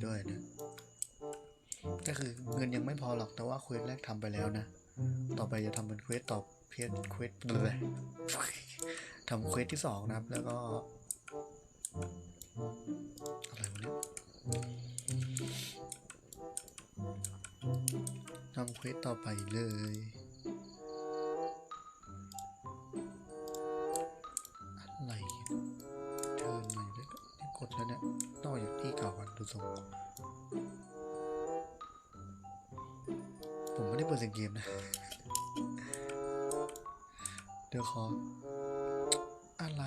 เจ้าทะเลด้วยนะ ก็คือเงินยังไม่พอหรอกแต่ว่าเควสแรกทำไปแล้วนะ ต่อไปจะทำเป็นเควสต่อเพียนเควสเลยทำเควสที่สองนะครับ แล้วก็ อะไรวะเนี่ยทำเควสต่อไปเลยอะไรเทินใหม่ด้วยกดแล้วเนี่ยนอกจากที่ก ดูทรงผมไม่ได้เปิดเสียงเกมนะ เดี๋ยวขอ อะไร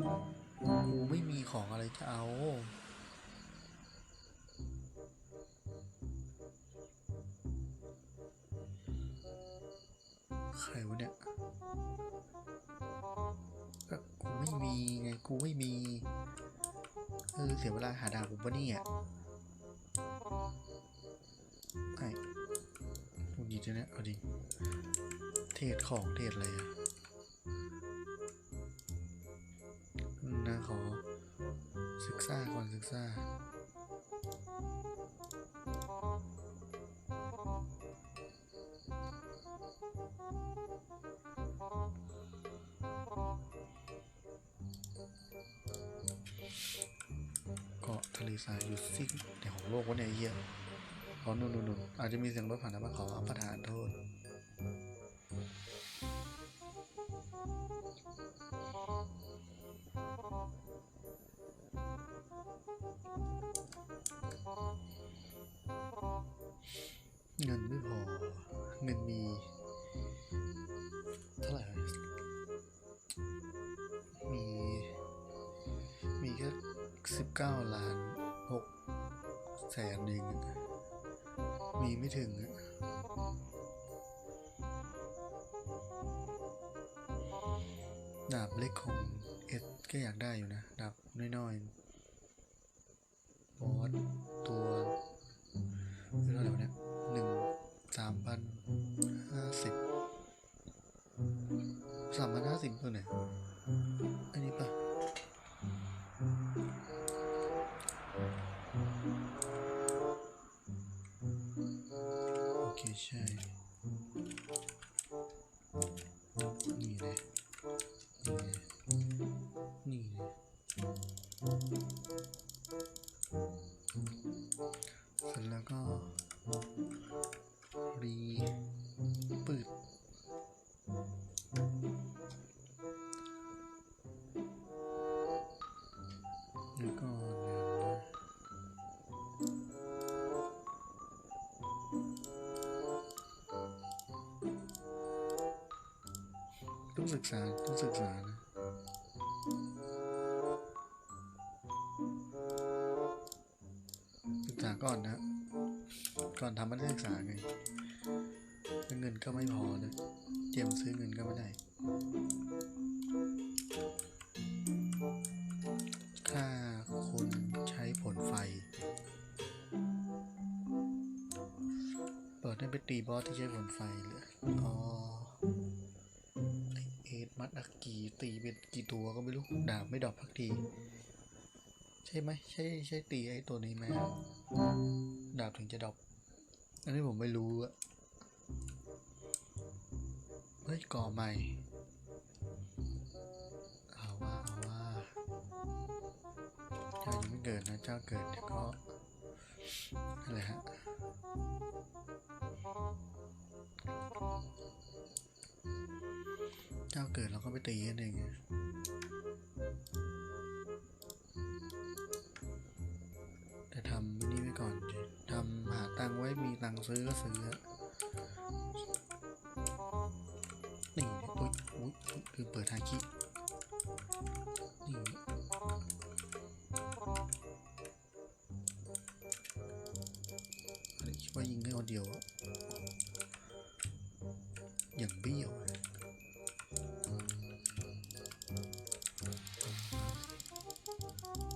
กูไม่มีของอะไรจะเอา ใครวะเนี่ยก็กูไม่มีไง กูไม่มี เออ เสียเวลาหาดาวผมปะเนี่ยไอ้กูดีจะเนี่ยเอาดิ เทศของเทศอะไรอะนะ ศึกษาก่อนศึกษาเกาะทะเลทรายอยู่ซิกในของโลกวะเนี่ยไอเหี้ยขอนุ่นนุ่นอาจจะมีเสียงรถผ่านนะมาขออปทานโทษ่พอเงินมี เท่าไหร่ มี มีแค่สิบเก้าล้านหกแสนเองมีไม่ถึงอะดาบเล็กของเอ็ดก็อยากได้อยู่นะดาบน้อยๆ สามพันห้าสิบตัวไหน ต้องศึกษาต้องศึกษานะศึกษาก่อนนะ ก่อนทำมันศึกษาไงแล้วเงินก็ไม่พอนะเตรียมซื้อเงินก็ไม่ได้ ค่าคนใช้ผลไฟ เปิดให้ไปตีบอสที่ใช้ผลไฟเลย ตีเป็นกี่ตัวก็ไม่รู้ดาบไม่ดอกพักที ใช่ไหมใช่ใช่ตีไอตัวนี้ไหมดาบถึงจะดอกอันนี้ผมไม่รู้อะเฮ้ยก่อใหม่เอาว่าเอาว่าเจ้ายังไม่เกิดนะเจ้าเกิดเดี๋ยวก็อะไรฮะ เจ้าเกิดเราก็ไปตีกันเองแต่ทำนี่ไว้ก่อนทำหาตังไว้มีตังซื้อก็ซื้อนี่ปุ๊ยอุ้ยคือเปิดทางคินี่คิดว่ายิงแค่คนเดียวอะ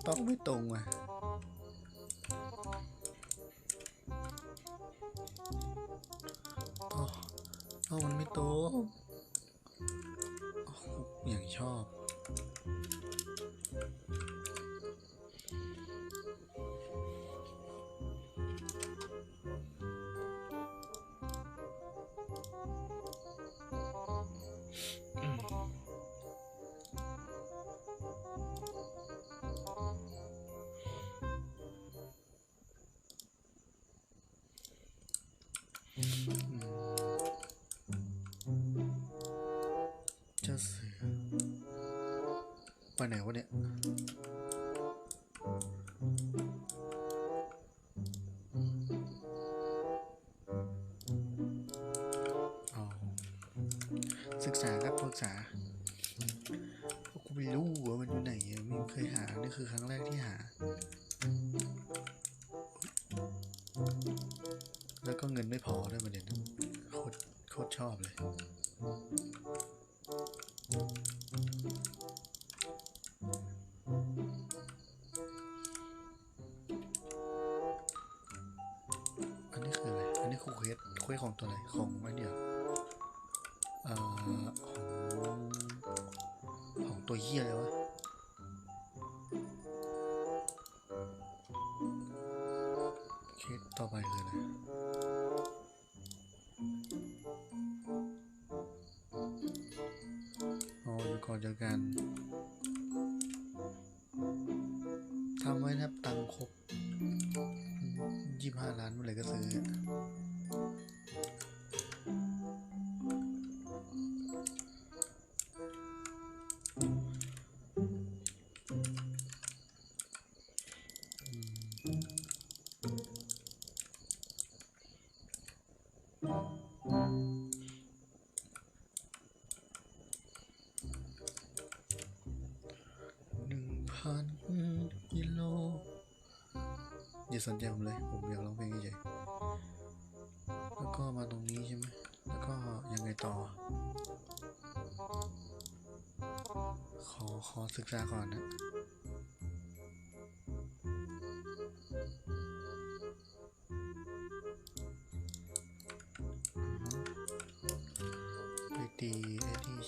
ต้องไม่ตรงว่ะโอ้อ้มันไม่โตอย่างชอบ ไปไหนวะเนี่ยเอศึกษาครับศึกษากูไม่รู้ว่ามันอยู่ไหนไม่เคยหา นี่คือครั้งแรกที่หา แล้วก็เงินไม่พอด้วยประเด็นโคตรโคตรชอบเลย ทำไว้แทบตังครบยี่ห้าล้านเมื่อไหร่ก็ซื้อ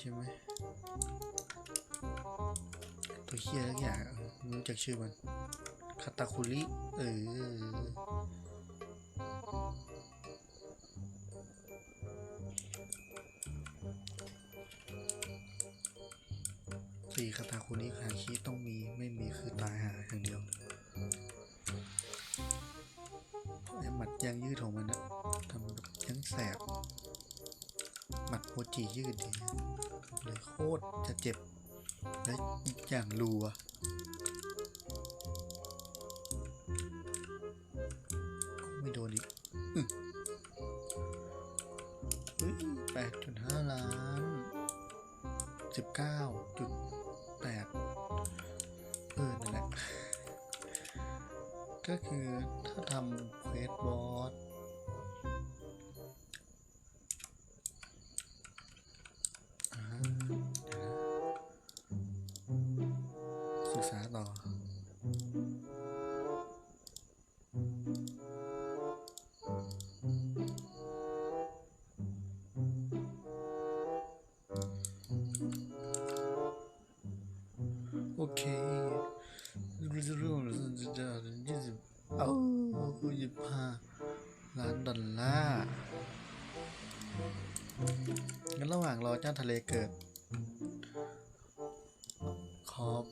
ช่ไหมตัวเฮียทุกอย่างม่รู้จักชื่อมันคาตาคุริเออ 5 ล้าน 19.8 เออนั่นแหละ ก็คือถ้าทำเควสบอส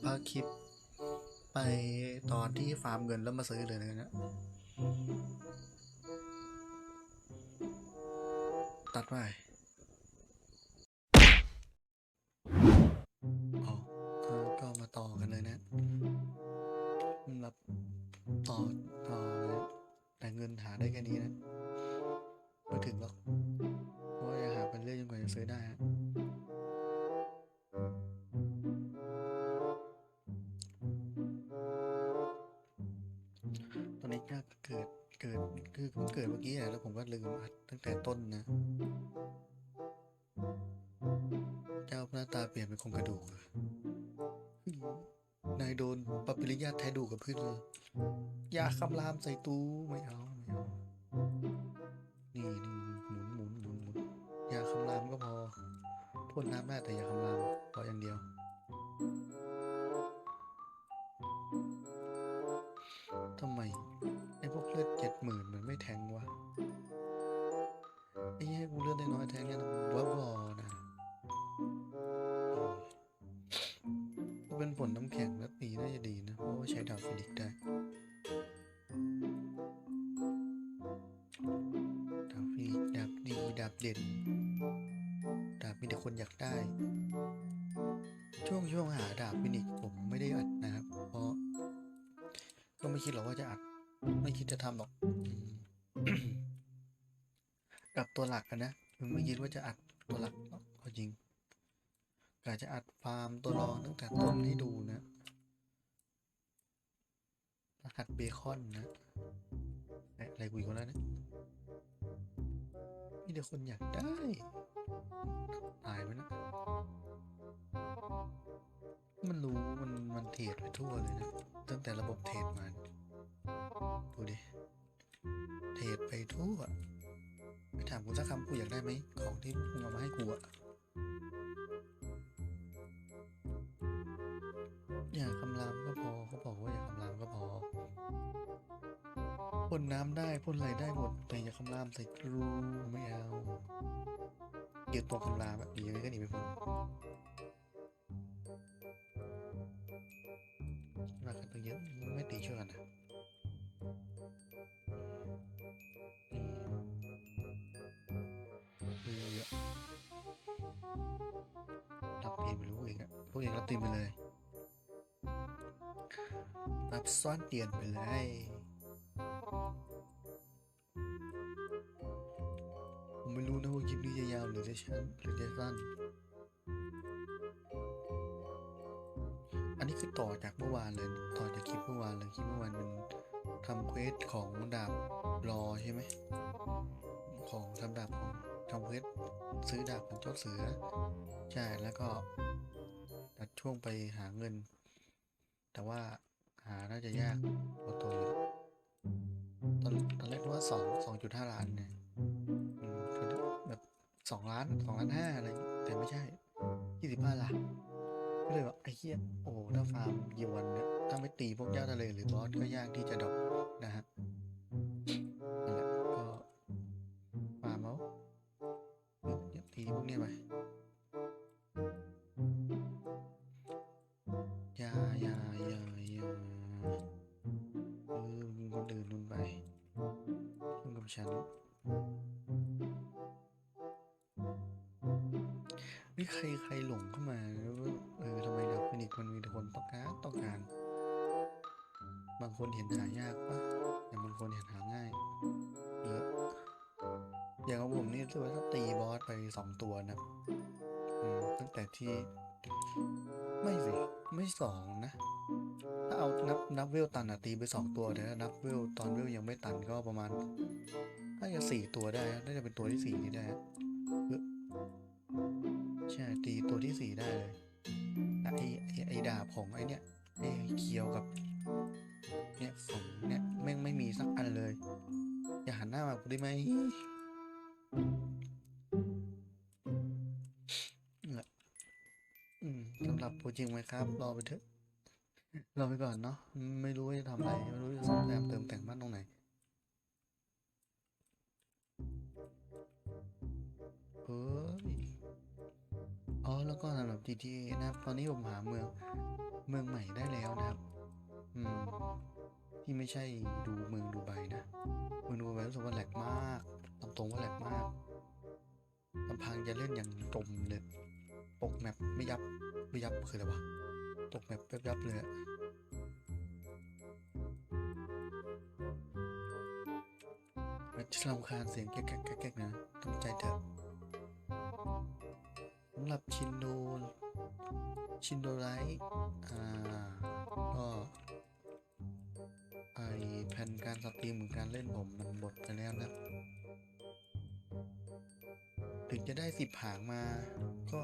อพักคลิป ไปตอนที่ฟาร์มเงินแล้วมาซื้อเลยนะตัดไป เป็นโครงกระดูกอะนายโดนปปปิริยาแทะดูกับพื้นเลยยาคำรามใส่ตู้ไม่เอาไม่เอา นี่นี่หมุนหมุนหมุนหมุนยาคำรามก็พอพ่นน้ำได้แต่ยาคำรามพออย่างเดียวทำไมไอ้พวกเลือดเจ็ดหมื่นมันไม่แทงวะไอ้เหี้ยกูเลือดได้น้อยแทงเนี่ยนะ นผลน้ำแข็งแล้วตีน่าจะดีนะ เพราะว่าใช้ดาบฟินิกได้ดาบฟินิกดาบดีดาบเด่นดาบมีแต่คนอยากได้ ช่วงช่วงหาดาบฟินิกผมไม่ได้อัดนะครับ เพราะก็ไม่คิดหรอกว่าจะอัด ไม่คิดจะทำหรอกอืมกับตัวหลักนะไม่คิดว่าจะอัดตัวหลักหรอกเอาจริง กะจะอัดฟาร์มตัวรองตั้งแต่ต้นให้ดูนะรหัสเบคอนนะอะไรกูอีกแล้วเนี่ยมีแต่คนอยากได้ ตายไปนะ มันรู้ มัน มันเทรดไปทั่วเลยนะ ตั้งแต่ระบบเทรดมา ดูดิ เทรดไปทั่วไปถามกูสักคำกูอยากได้ไหม ของที่มึงเอามาให้กูอะ อย่าคำรามก็พอเขาบอกว่าอย่าคำรามก็พอพ่นน้ำได้พ่นอะไรได้หมด แต่อย่าคำรามใส่กรูไม่เอาเกี่ยวตัวคำรามแบบนี้ก็หนีไม่พ้นมากันตั้งเยอะไม่ตีช่วยกันนะอืมคือรับเองไม่รู้เองอะพวกเองรับตีมไปเลย รับซ่อนเตียนไปเลย ผมไม่รู้นะว่าคลิปนี้จะยาวหรือจะสั้นหรือจะสั้น อันนี้คือต่อจากเมื่อวานเลย ต่อจากคลิปเมื่อวานเลยคลิปเมื่อวานมันทำเควสของดาบรอใช่ไหม ของทำดาบของทำเควสซื้อดาบของเจ้าเสือ ใช่ แล้วก็ตัดช่วงไปหาเงิน แต่ว่า หาน่าจะยากพอตัวอยู่ตอนตอนแรกว่าสองสองจุดห้าล้านเนี่ยอืมคือแบบสองล้านสองล้านห้าอะไรอย่างงี้แต่ไม่ใช่ยี่สิบห้าล้านก็เลยแบบไอ้เหี้ยโอ้โหถ้าฟาร์มกี่วันเนี่ยถ้าไม่ตีพวกเจ้าทะเลหรือบอสก็ยากที่จะดรอปนะฮะ ผมนี่รู้สึกว่าตีบอสไปสองตัวนะตั้งแต่ที่ไม่สิ ไม่สองนะ ถ้าเอานับนับเวลตันอะตีไปสองตัวแต่ถ้านับเวลตอนเวลยังไม่ตันก็ประมาณน่าจะสี่ตัวได้น่าจะเป็นตัวที่สี่นี่ได้เยอใช่ตีตัวที่สี่ได้เลยไอไอไอดาบของไอเนี้ยไอเคียวกับ เนี่ยสองเนี่ยแม่งไม่มีสักอันเลย อย่าหันหน้ามากูได้ไหม สำหรับโปรเจกต์ไหมครับ รอไปเถอะ รอไปก่อนเนาะ ไม่รู้จะทำอะไร ไม่รู้จะซ่อมแซมเติมแต่งบ้านตรงไหนเฮ้ยอ๋อ แล้วก็สำหรับ GTA นะครับ ตอนนี้ผมหาเมือง เมืองใหม่ได้แล้วนะครับ อืม ที่ไม่ใช่ดูเมืองดูไบนะ เมืองดูไบรู้สึกว่าแหลกมากตามตรงว่าแหลกมากลำพังจะเล่นอย่างจมเลยตกแมปไม่ยับไม่ยับคืออะไรวะตกแมปแป๊บยับเลยอะไม่มันจะรำคาญเสียงแก๊กแก๊กแก๊กนะตั้งใจเถอะสำหรับชินโดชินโดไลท์อ่าก็ ไอแผ่นการสตรีมหรือการเล่นผมมันหมดไปแล้วนะถึงจะได้สิบหางมา ก็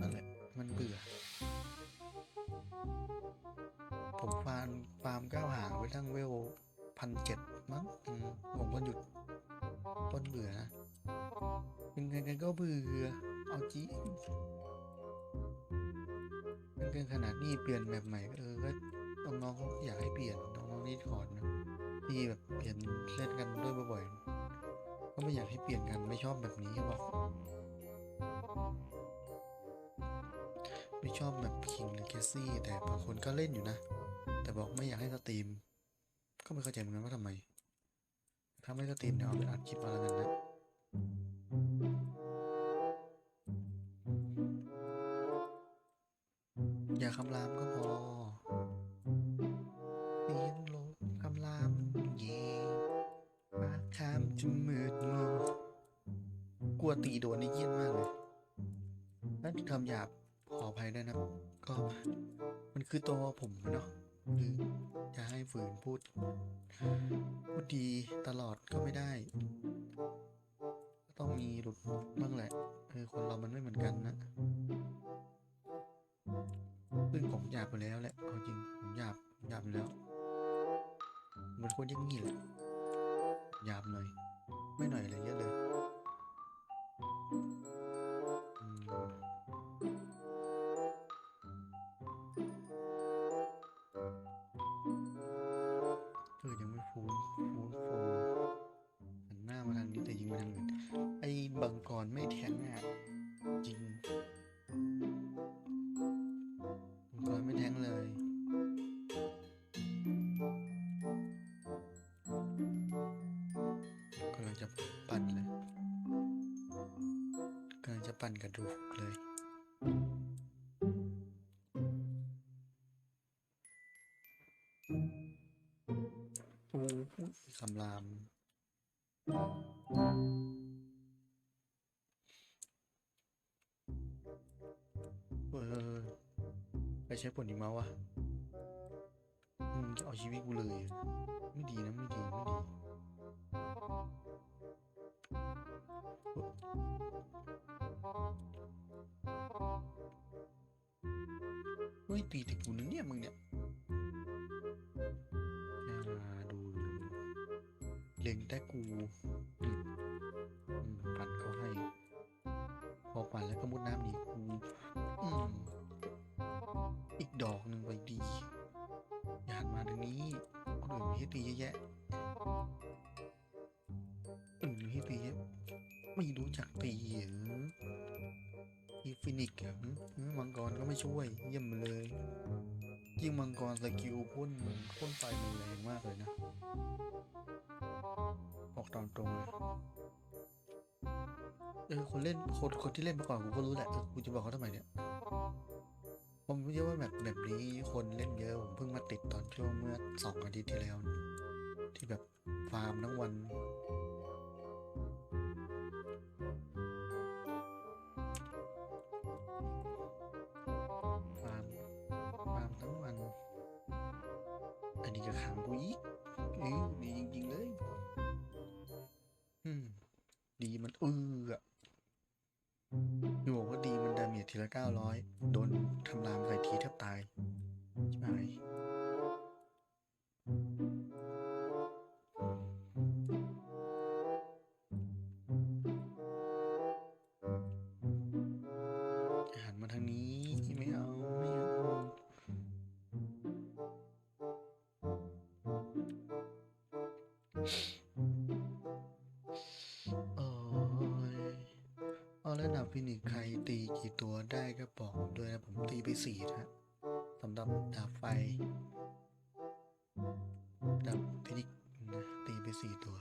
นั่นแหละมันเบื่อ ผมฟาร์มฟาร์มเก้าหางไปตั้งเวลพันเจ็ดมั้งผมก็หยุดต้นเบื่อนะยังไงกันก็เบื่อ เอาจริงมันเป็นขนาดนี้เปลี่ยนแบบใหม่เออก็ น้องๆเขาอยากให้เปลี่ยนน้องๆนี่ถอนนะที่แบบเปลี่ยนเล่นกันด้วยบ่อยๆก็ไม่อยากให้เปลี่ยนกันไม่ชอบแบบนี้เขาบอก ไม่ชอบแบบคิงหรือแคสซี่แต่บางคนก็เล่นอยู่นะ แต่บอกไม่อยากให้สตรีม ก็ไม่เข้าใจเหมือนกันว่าทำไม ถ้าไม่สตรีมเดี๋ยวเอาไปอัดคลิปเอาแล้วกันนะอย่าคำรามก็ ลัวตีโดนนี่เยี่ยนมากเลยนั่นคำหยาบขออภัยด้วยนะครับก็มันคือตัวผมเนาะคือจะให้ฝืนพูด พูดดีตลอดก็ไม่ได้ ต้องมีหลุดบ้างแหละเออคนเรามันไม่เหมือนกันนะซึ่งผมหยาบไปแล้วแหละเอาจริงผมหยาบหยาบแล้วมันควรอยังงี้แหละหยาบหน่อย ไม่หน่อยเลยเยอะเลย บังกรไม่แทงอะจริงผมก็ไม่แทงเลยกำลังจะปั่นเลยกำลังจะปั่นกระดูกเลยโอ้โหคำราม ฮ้ยตีแต่กูนะเนี่ยมึงเนี่ยอ่าดูดูเล็งแต่กูอืมอืมปั่นเขาให้ พอปั่นแล้วก็มุดน้ำหนีกูอืมอีกดอกหนึ่งไปดี อย่าหันมาทางนี้คนอื่นมีให้ตีเยอะแยะอื่นมีให้ตีเยอะไม่รู้จักตีเออ นิกเหรอมังกรก็ไม่ช่วย เยี่ยมเลยยิ่งมังกรสกิลพ่นพ่นไฟมันแรงมากเลยนะออกตามตรงเลยเออคนเล่นคนคนที่เล่นมาก่อนกูก็รู้แหละกูจะบอกเขาทำไมเนี่ยผมไม่ใช่ว่าแบบแบบนี้คนเล่นเยอะผมเพิ่งมาติดตอนช่วงเมื่อสองอาทิตย์ที่แล้ว ที่แบบฟาร์มทั้งวัน นี้ก็ขังกูอีกเออดีจริงๆเลย อืม ดีมันเอออะอยู่บอกว่าดีมันดาเมจทีละเก้าร้อยโดน ตีกี่ตัวได้ก็บอกด้วยนะ ผมตีไปสี่นะสำหรับดาบไฟดาบฟินิกนะตีไปสี่ตัว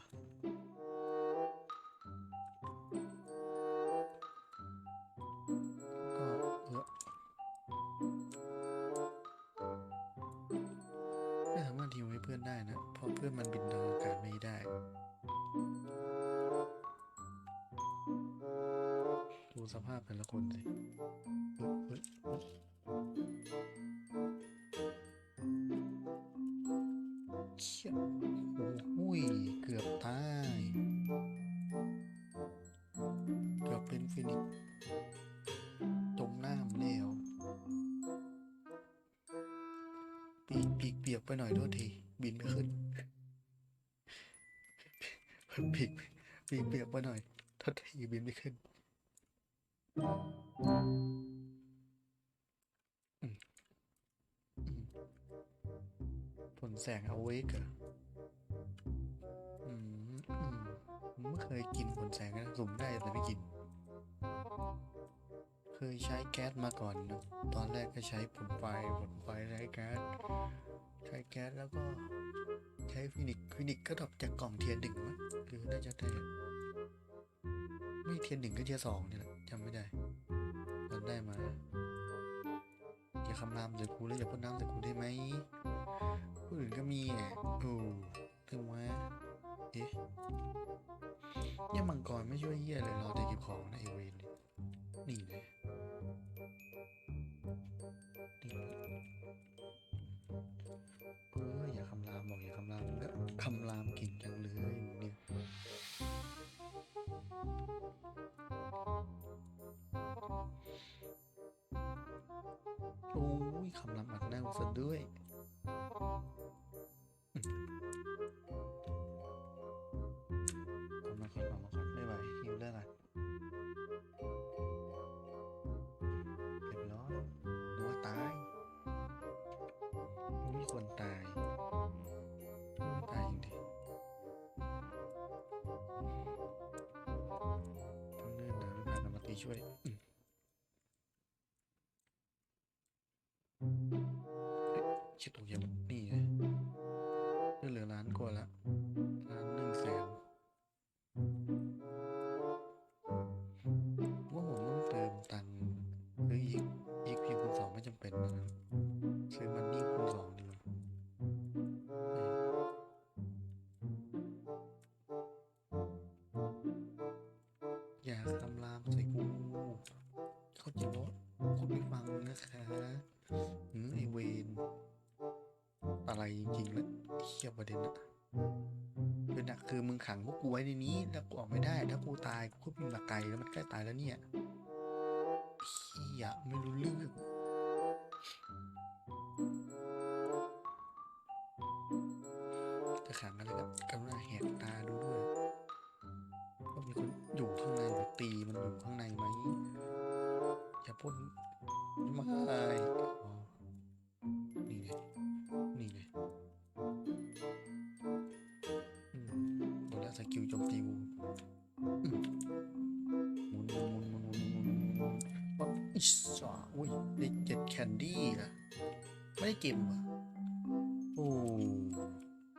ก็เออไม่สามารถฮิวให้เพื่อนได้นะเพราะเพื่อนมันบินทางอากาศไม่ได้ สภาพแต่ละคนสิเฮ้ยเฮ้ยเฮ้ยเชี่ยโอ้ย เกือบตาย เกือบเป็นฟินิกจมน้ำแล้วปีกปีกเปียกไปหน่อยโทษที บินไม่ขึ้น ปีกปีกเปียกไปหน่อยโทษทีบินไม่ขึ้น ผลแสงเอาเวกอะอืมอืมไม่เคยกินผลแสงนะสุ่มได้แต่ไม่กิน เคยใช้แก๊สมาก่อนนะตอนแรกก็ใช้ผลไฟผลไฟใช้แก๊สใช้แก๊สแล้วก็ใช้ฟินิกฟินิกก็ดรอปจากกล่องเทียนหนึ่งมั้งหรือน่าจะได้ไม่เทียนหนึ่งก็เทียนสองนี่แหละ จำไม่ได้ตอนได้มาอย่าคำรามใส่กูแล้วอย่าพ่นน้ำใส่กูได้ไหมผู้อื่นก็มีอะโอ้ถึงว่าเอ๊ะเนี่ยมังกรไม่ช่วยเหี้ยเลยรอแต่เก็บของนะไอเวนนี่นี่เลย อ้ยคำรามอัดแน่ซะด้วยเอามาก่อนเอามาก่อนไม่ไหวหิวแล้วล่ะเรียบร้อยนึกว่าตายไม่มีคนตายตายจริงดิต้องเนื่นนะไม่ผ่านมาตีช่วย 切东西了。 ประเด็นอะเป็นอะคือมึงขังพวกกูไว้ในนี้แล้วกูออกไม่ได้ ถ้ากูตายกูก็บินมาไกลแล้วมันใกล้ตายแล้วเนี่ยเฮียไม่รู้เรื่องจะขังอะไรกับกรุณาแหกตาดูด้วยว่ามีคนอยู่ข้างในหรือตีมันอยู่ข้างในไหมอย่าพ่น เก็บว่ะโอ้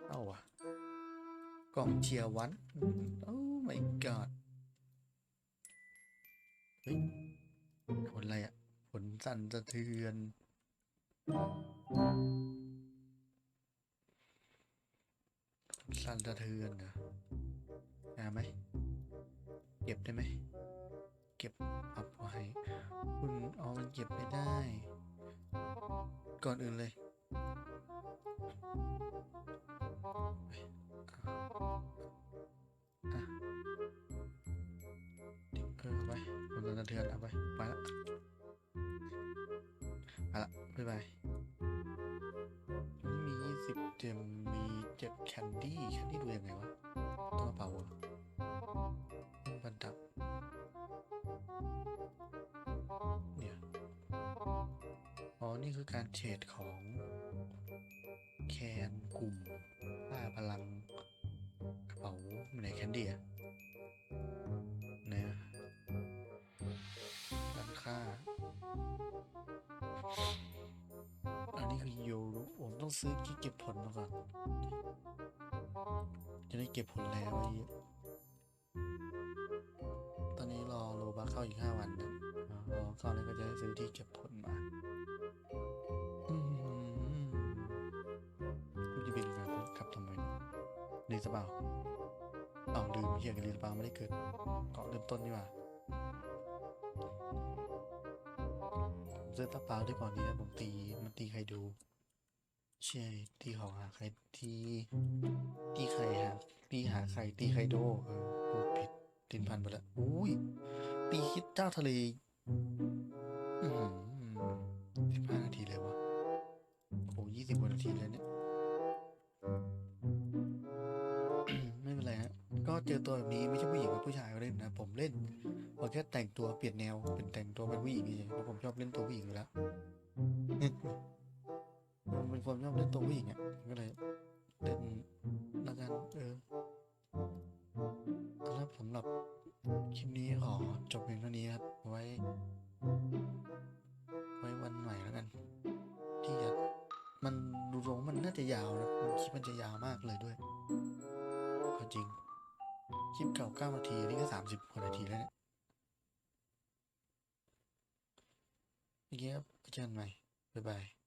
เอาว่ะกล่องเชียร์วันโอ้ my god เฮ้ยผลอะไรอะ ผลสั่นสะเทือน สั่นสะเทือนเหรอเอาไหม เก็บได้ไหม เก็บอัพไว้คุณอ๋อมันเก็บไม่ได้ ก่อนอื่นเลยเอ่อไปมันกำลังเทือนเอาไป ไปละไปละบ๊ายบายนี่มี 20 เจมมี 7 แคนดี้คนดี้ อ๋อ นี่คือการเทรดของ แคนกลุ่มป้าพลังกระเป๋าไหนแคนดี้อะนะร้านค้าอันนี้คือโยรุผมต้องซื้อที่เก็บผลมาก่อน จะได้เก็บผลแล้วไอ้เหี้ยตอนนี้รอโลบาเข้าอีกห้าวันนะอ๋อรอเข้าแล้วก็จะได้ซื้อที่เก็บผล รีสเปล่าเอาลืมเฮียกันรีสเปล่าไม่ได้เกิดเกาะเริ่มต้นนี่ว่าเสื้อตาเปล่าได้ก่อนนี้ผมตีมันตีใครดูใช่ตีของหาใครตีตีใครหาตีหาใครตีใครโดเออพูดผิดตินพันไปแล้วอุ้ยตีคิดเจ้าทะเล อืม เจอตัวแบบนี้ไม่ใช่ผู้หญิงกับผู้ชายเล่นนะ ผมเล่นพอแค่แต่งตัวเปลี่ยนแนว เป็นแต่งตัวเป็นผู้หญิงเฉยเพราะผมชอบเล่นตัวผู้หญิงอยู่แล้วผมเป็นคนชอบเล่นตัวผู้หญิงอะก็เลยเล่นแล้วกันเออแล้วสำหรับคลิปนี้ขอจบเพียงเท่านี้ครับไว้ ไว้วันใหม่แล้วกัน ที่จะมันดูรงมันน่าจะยาวนะมันคลิปมันจะยาวมากเลยด้วยก็จริง คลิปเก่าเก้านาทีนี่ก็สามสิบกว่านาทีแล้วเนี่ยเมื่อกี้ครับเจอกันใหม่บ๊ายบาย